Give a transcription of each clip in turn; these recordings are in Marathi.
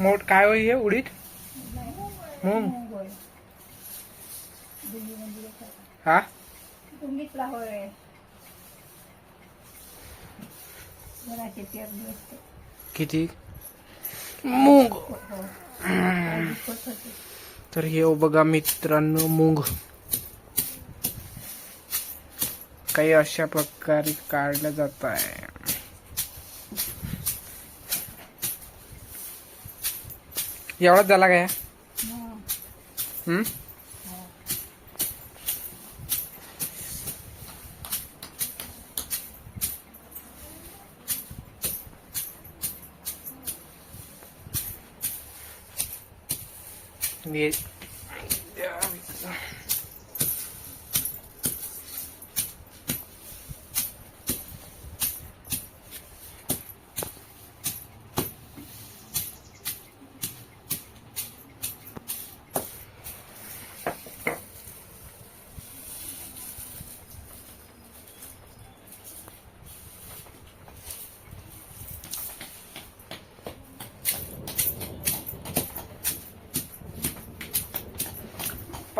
मोठ काय होई हे? उडीद? मूंग. हा? किती? मूग. तर हे हो बघा मित्रांनो मूग. काही अशा प्रकारे काढलं जात आहे. एवढाच झाला काय हम्म?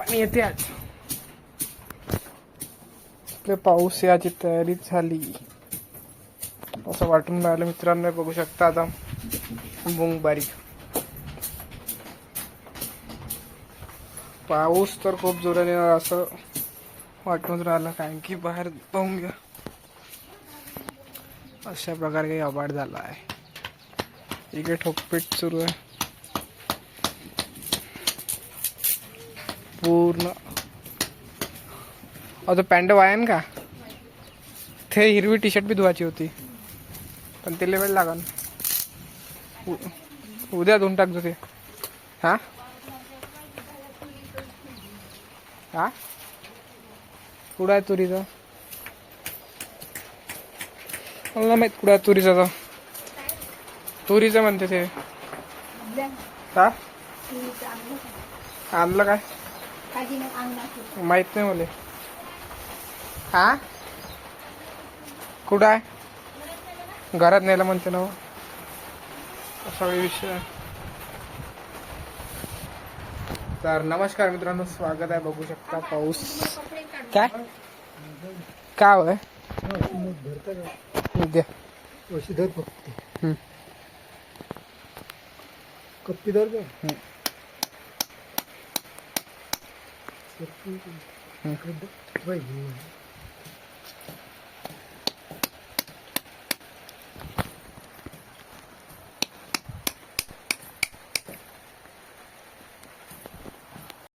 पाणी येते आज. आपले पाऊस याची तयारी झाली. असं वाटून राहिलं मित्रांनो बघू शकता आता. मुंग बारीक. पाऊस तर खूप जोराने येणार असं वाटून राहिलं कारण की बाहेर पाहून घ्या. अशा प्रकारे काही अबाड झाला आहे. इकडे ठोकपेट सुरू आहे. पूर्ण. आता पॅन्ट वायन का? ते हिरवी टी शर्ट बी धुवायची होती. पण ते लेवल लागन. उद्या धुवून टाकतो ते. हा? हा? कुठं आहे तुरीचं? मला माहीत कुठं आहे तुरीचं तर. तुरीचं म्हणते ते. हा? आणलं काय? माहीत नाही मला. हा? कुठं आहे? घरात नेलं म्हणते ना हो. असा काही विषय. तर नमस्कार मित्रांनो स्वागत आहे. बघू शकता पाऊस. काय? काय होय उद्या. कप्पी धर का हम्म.